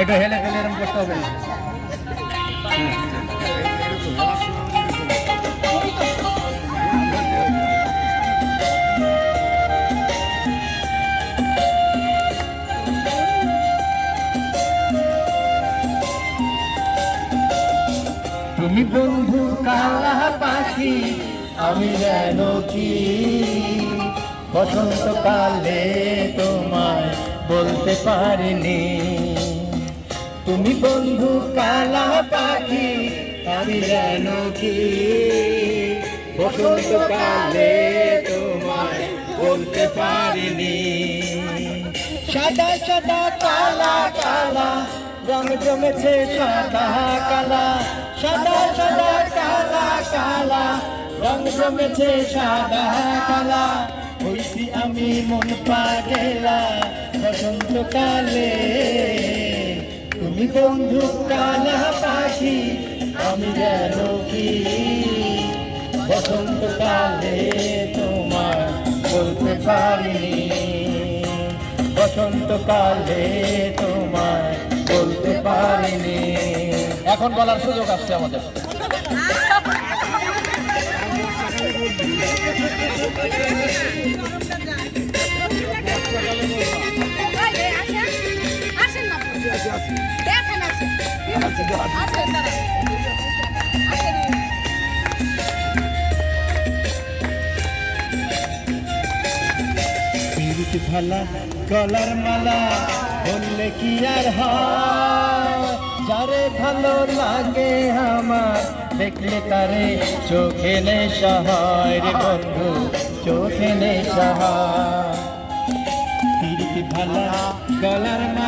একটু হেলে হেলে এরকম করতে হবে তুমি বন্ধু কালা পাখি, আমি যেন কি? বসন্তকালে তোমায় বলতে পারিনি। তুমি বন্ধু কালা পাখি, আমি যেন কি? বসন্ত বসন্তকালে তোমায় বলতে পারিনি। সাদা সাদা, কালা কালা রং জমেছে সাদা, কালা। সাদা সাদা, কালা কালা রং জমেছে সাদা, কালা। হইছি আমি মন পাগেলা বসন্তকালে তুমি বন্ধু কালা পাখি আমি যেন কি? বসন্তকালে তোমার বলতে পারিনি। বসন্তকালে তোমার বলতে পারিনি। এখন বলার সুযোগ আসছে আমাদের। আসেন আসেন তারা ভালা মালা, বললে কি আর যারে ভালো লাগে আমার, দেখলে তারে চোখে নেশা হয়। রে বন্ধু, চোখে নেশা হয়। পিরিতি ভালা, গলার মালা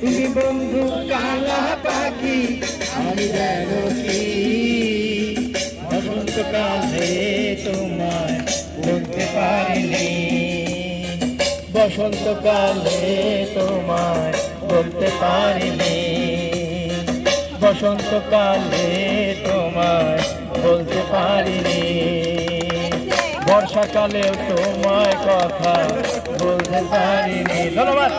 তুমি বন্ধু কালা পাখি, আমি যেন কি? বসন্তকালে তোমায় বলতে পারিনি। বসন্তকালে তোমায় বলতে পারিনি। বসন্তকালে তোমায় বলতে পারিনি। বর্ষাকালেও তোমায় কথা বলতে পারিনি। ধন্যবাদ।